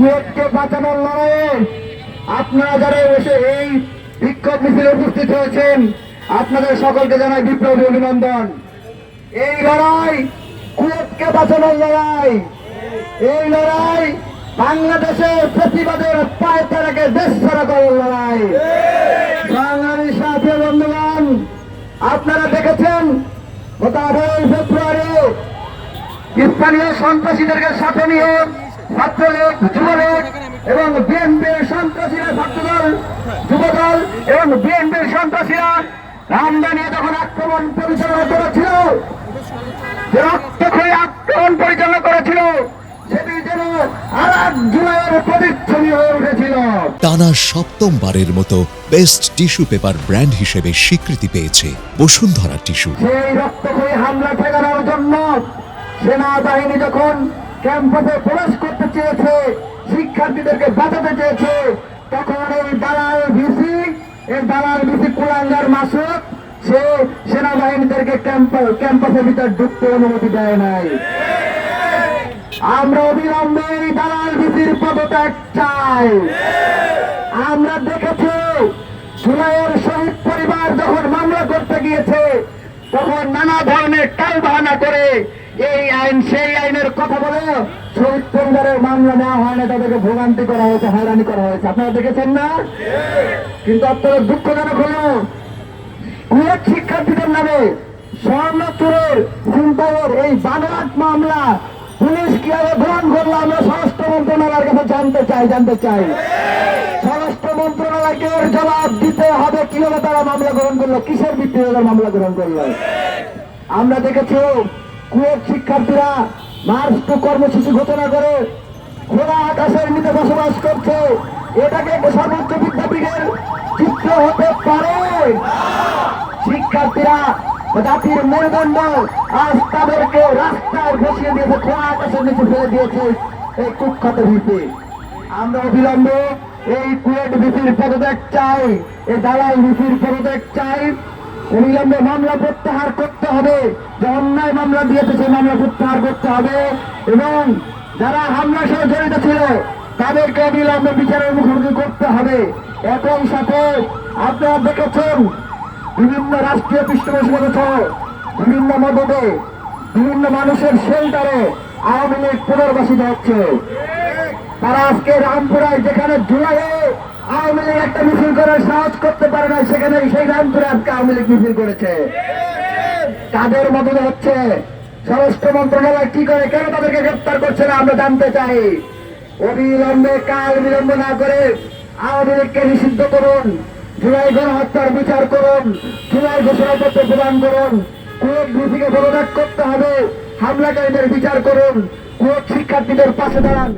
কুয়েতকে বাঁচানোর লড়াইয়ে আপনারা যারা এসে এই বিক্ষোভ মিছিলে উপস্থিত হয়েছেন, আপনাদের সকলকে জানাই বিপ্লবী অভিনন্দন। এই লড়াই কুয়েতকে বাঁচানোর লড়াই। এই লড়াই বাংলাদেশের প্রতিবাদের পায়ে তারাকে দেশ ছাড়া করার লড়াই। সংগ্রামী সাথী বন্ধুগণ, আপনারা দেখেছেন, গত আঠারোই ফেব্রুয়ারি স্থানীয় সন্ত্রাসীদেরকে সাথে নিয়ে ছাত্রলীগ যুবলীগ এবং বিএনপির সন্ত্রাসীরা ছাত্রদল যুবদল এবং বিএনপির সন্ত্রাসীরা যখন আক্রমণ পরিচালনা করেছিল রক্তক্ষয়ী আক্রমণ পরিচালনা করেছিল সেটি যেন আর এক জুলাইয়ের প্রতিচ্ছবি হয়ে উঠেছিল। টানা সপ্তমবারের মতো বেস্ট টিস্যু পেপার ব্র্যান্ড হিসেবে স্বীকৃতি পেয়েছে বসুন্ধরা টিস্যু। সেই রক্তক্ষয়ী হামলা ঠেকানোর জন্য সেনাবাহিনী যখন ক্যাম্পাসে প্রবেশ করতে চেয়েছে, শিক্ষার্থীদেরকে বাঁচাতে চেয়েছে। তখন এই দালাল ভিসি, এই দালাল ভিসি কুলাঙ্গার মাসুক সে সেনাবাহিনীদেরকে ক্যাম্পাস ক্যাম্পাসের ভিতর ঢুকতে অনুমতি দেয় নাই। আমরা অবিলম্বে এই দালাল ভিসির পদত্যাগ চাই। আমরা দেখেছি, জুলাইয়ের শহীদ পরিবার যখন মামলা করতে গিয়েছে তখন নানা ধরনের টাল বাহানা করে এই আইন, সেই আইনের কথা বলে শহীদ পরিবারের মামলা নেওয়া হয় না, তাদেরকে ভোগান্তি করা হয়েছে, হয়রানি করা হয়েছে। আপনারা দেখেছেন না? কিন্তু আপনারা দুঃখজনক হলো, কুয়েত শিক্ষার্থীদের নামে স্বর্ণ চোরের চিন্তায়ের এই বানোয়াট মামলা, পুলিশ কীভাবে গ্রহণ করল, আমরা স্বরাষ্ট্র মন্ত্রণালয়ের কাছে জানতে চাই জানতে চাই। মন্ত্রণালয়কে জবাব দিতে হবে। কীভাবে তারা মামলা গ্রহণ করল? কিসের ভিত্তিতে তারা মামলা গ্রহণ করল? আমরা দেখেছি, কুয়েত শিক্ষার্থীরা মার্চ টু কর্মসূচি ঘোষণা করে খোলা আকাশের নিচে বসবাস করছে। এটাকে সর্বোচ্চ বিদ্যাপীঠের চিত্র হতে পারে। শিক্ষার্থীরা জাতির মেরুদণ্ড আজ তাদেরকে রাস্তায় বসিয়ে দিয়েছে, খোলা আকাশের নিচে ফেলে দিয়েছে এই কুখ্যাত ভিপে আমরা অবিলম্বে এই কুয়েট ভিসির পদত্যাগ চাই, এই দালাল ভিসির পদত্যাগ চাই। অবিলম্বে মামলা প্রত্যাহার করতে হবে, যে অন্যায় মামলা দিয়েছে সেই মামলা প্রত্যাহার করতে হবে। এবং যারা হামলা সহ জড়িত ছিল, তাদেরকে অবিলম্বে বিচারের মুখোমুখি করতে হবে। একই সাথে আপনারা দেখেছেন, বিভিন্ন রাষ্ট্রীয় পৃষ্ঠপোষকতা বিভিন্ন মদতে বিভিন্ন মানুষের শেল্টারে আওয়ামী লীগ পুনর্বাসিত হচ্ছে। তারা আজকে রামপুরায় যেখানে জুলাইয়ে আওয়ামী লীগ একটা মিছিল করার সাহস করতে পারে না সেখানে সেই রামপুরে আজকে আওয়ামী লীগ মিছিল করেছে। তাদের মতন হচ্ছে? স্বরাষ্ট্র মন্ত্রণালয় কি করে? কেন তাদেরকে গ্রেপ্তার করছে না? আমরা জানতে চাই। অবিলম্বে কাল বিলম্ব না করে আওয়ামী লীগকে নিষিদ্ধ করুন জুলাই গণহত্যার বিচার করুন জুলাই ঘোষণাপত্র প্রদান করুন কুয়েত ভিসিকে পদত্যাগ করতে হবে, হামলাকারীদের বিচার করুন কুয়েত শিক্ষার্থীদের পাশে দাঁড়ান।